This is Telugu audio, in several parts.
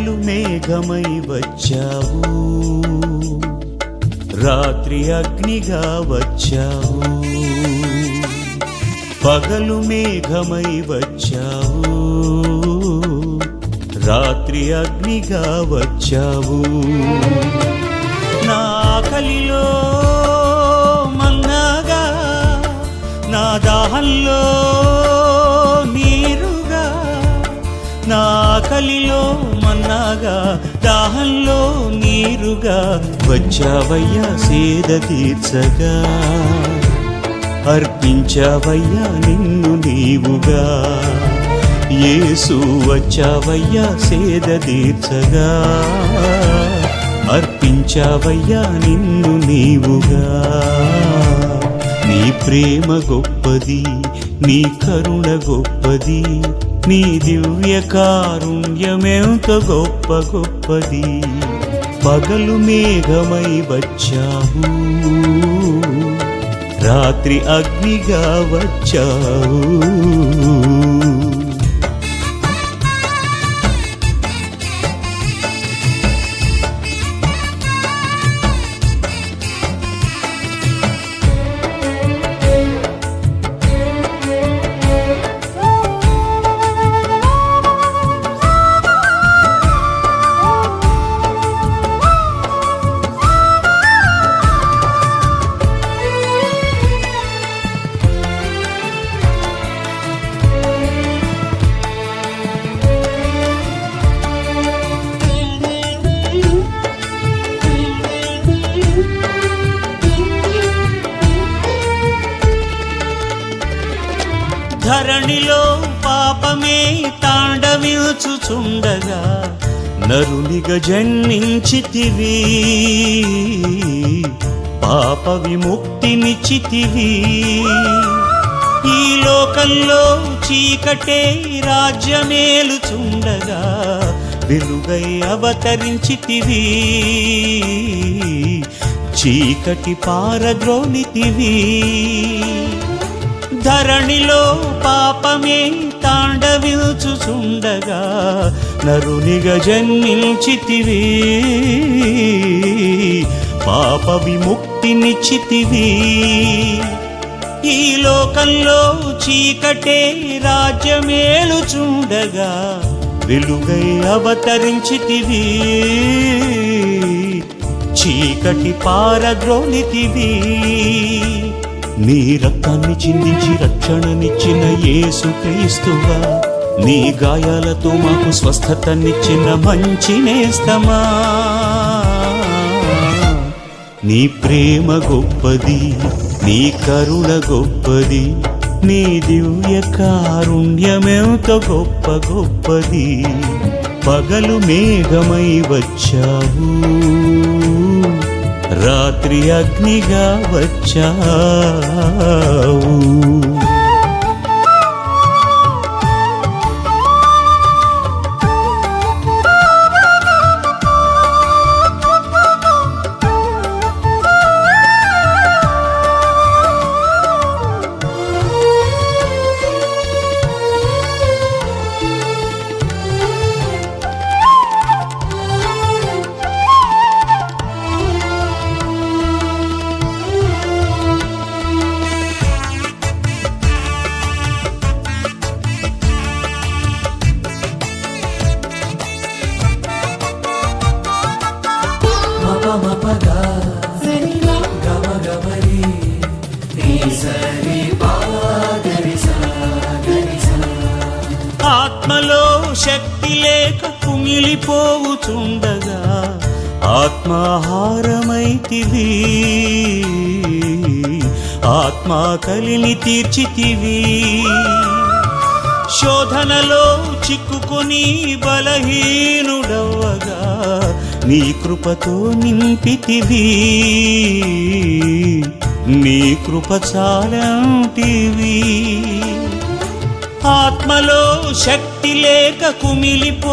పగలు మేఘమై వచ్చావు. రాత్రి అగ్నిగా వచ్చావు. పగలు మేఘమై వచ్చావు. రాత్రి అగ్నిగా వచ్చావు. నా ఆకలిలో మన్నాగా నా దాహంలో నీరుగా నా ఆకలిలో మన్నాగా దాహంలో నీరుగా వచ్చావయ్యా సేద తీర్చగా. అర్పించావయ్యా నిన్ను నీవుగా. యేసు వచ్చావయ్యా సేద తీర్చగా. అర్పించావయ్యా నిన్ను నీవుగా. నీ ప్రేమ గొప్పది నీ కరుణ గొప్పది నీ దివ్య కారుణ్యమెంత గొప్ప గొప్పది. పగలు మేఘమై వచ్చావు. రాత్రి అగ్నిగా వచ్చావు. ధరణిలో పాపమే తాండవిల్చుచుండగా నరునిగ జన్మించితివి. పాప విముక్తినిచ్చితివి ఈ లోకంలో చీకటే రాజ్యమేలుచుండగా వెలుగై అవతరించితివి. చీకటి పారద్రోలితివి ధరణిలో పాపమే తాండవిల్చుచుండగా నరునిగ జన్మించితివి. పాప విముక్తినిచ్చితివి ఈ లోకంలో చీకటే రాజ్యమేలుచుండగా వెలుగై అవతరించితివి. చీకటి పారద్రోలితివి. నీ రక్తాన్ని చిందించి రక్షణనిచ్చిన యేసు క్రీస్తువా నీ గాయాలతో మాకు స్వస్థతనిచ్చిన మంచి నేస్తమా. నీ ప్రేమ గొప్పది నీ కరుణ గొప్పది నీ దివ్య కారుణ్యమెంత గొప్ప గొప్పది పగలు మేఘమై వచ్చావు. రాత్రి అగ్నిగా వచ్చావు. ఆత్మలో శక్తి లేక కుమిలిపోవుచుండగా ఆత్మాహారమైతివి. ఆత్మా కలిని తీర్చితివి. శోధనలో చిక్కుకొని బలహీనుడవ్వగా నీ కృపతో నింపితివి. నీ కృపచాలంటివి ఆత్మలో శక్తి లేక కుమిలిపోవుచుండగా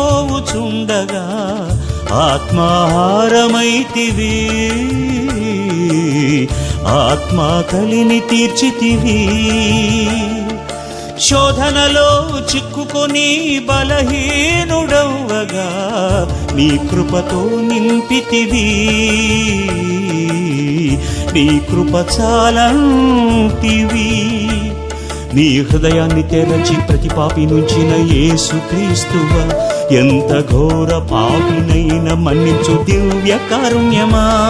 ఆత్మాహారమైతివి. ఆత్మా కలిని తీర్చితివి. శోధనలో చిక్కుకొని బలహీనుడవ్వగా నీ కృపతో నింపితివి. నీ కృప చాలంటివి. నీ హృదయాన్ని తెరచి ప్రతి పాపి నుంచిన యేసుక్రీస్తువ ఎంత ఘోర పాపినైన మన్నించు దివ్య కారుణ్యమా.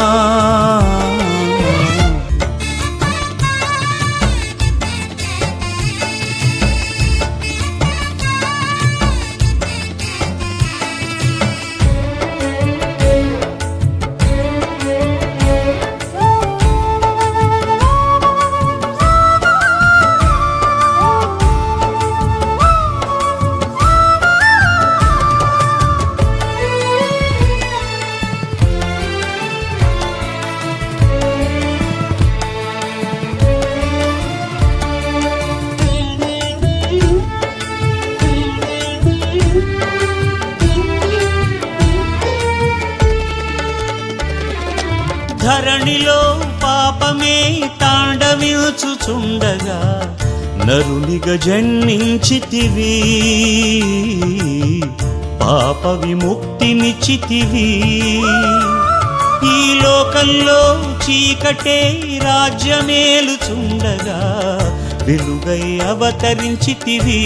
ధరణిలో పాపమే తాండవిల్చుచుండగా నరునిగ జన్మించితివి. పాప విముక్తినిచ్చితివి ఈ లోకంలో చీకటే రాజ్యమేలుచుండగా వెలుగై అవతరించితివి.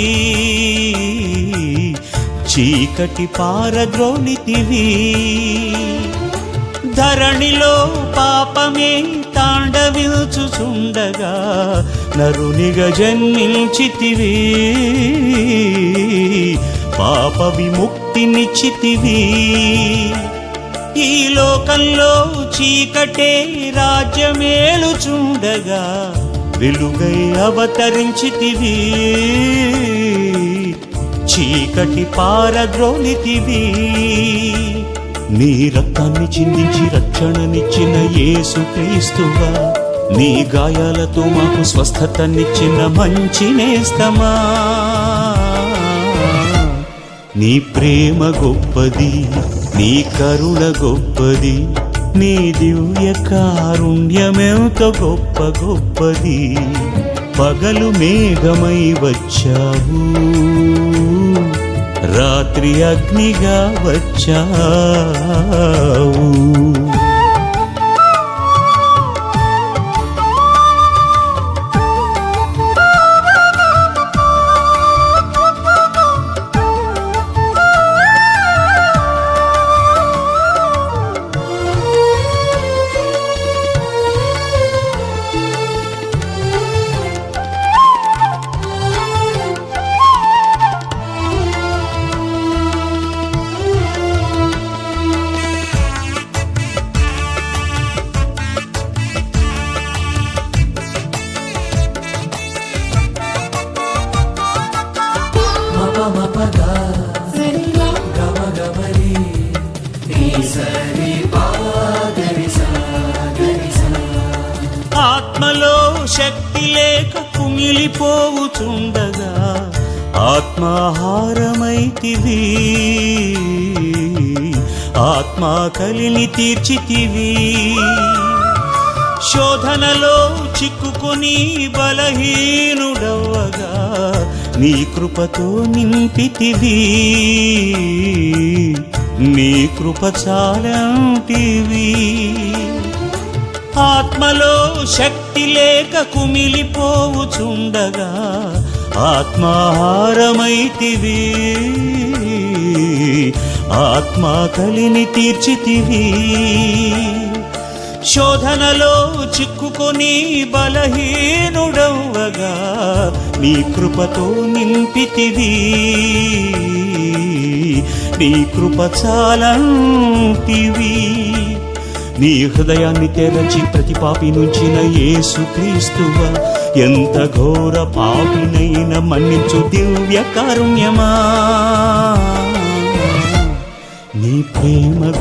చీకటి పారద్రోలితివి ధరణిలో పాపమే తాండవిల్చుచుండగా నరునిగ జన్మించితివి. పాప విముక్తినిచ్చితివి ఈ లోకంలో చీకటే రాజ్యమేలుచుండగా వెలుగై అవతరించితివి. చీకటి పారద్రోలితివి. నీ రక్తాన్ని చిందించి రక్షణనిచ్చిన యేసు క్రీస్తువా. నీ గాయాలతో మాకు స్వస్థతనిచ్చిన మంచి నేస్తమా. నీ ప్రేమ గొప్పది నీ కరుణ గొప్పది నీ దివ్య కారుణ్యమెంత గొప్ప గొప్పది. పగలు మేఘమై వచ్చావు. రాత్రి అగ్నిగా వచ్చావు. నిలిపోవుచుండగా ఆత్మాహారమైతివి. ఆత్మా కలిని తీర్చితివి. శోధనలో చిక్కుకొని బలహీనుడవ్వగా నీ కృపతో నింపితివి. నీ కృప చాలంటివి. ఆత్మలో శక్తి లేక కుమిలిపోవుచుండగా ఆత్మాహారమైతివి. ఆత్మా కలిని తీర్చితివి. శోధనలో చిక్కుకొని బలహీనుడవ్వగా నీ కృపతో నింపితివి. నీ కృప చాలంటివి నీ హృదయాన్ని తెరచి ప్రతి పాపి నుంచిన యేసు క్రీస్తువ ఎంత ఘోర పాపినైన మన్నించు దివ్య కారుణ్యమా. నీ ప్రేమ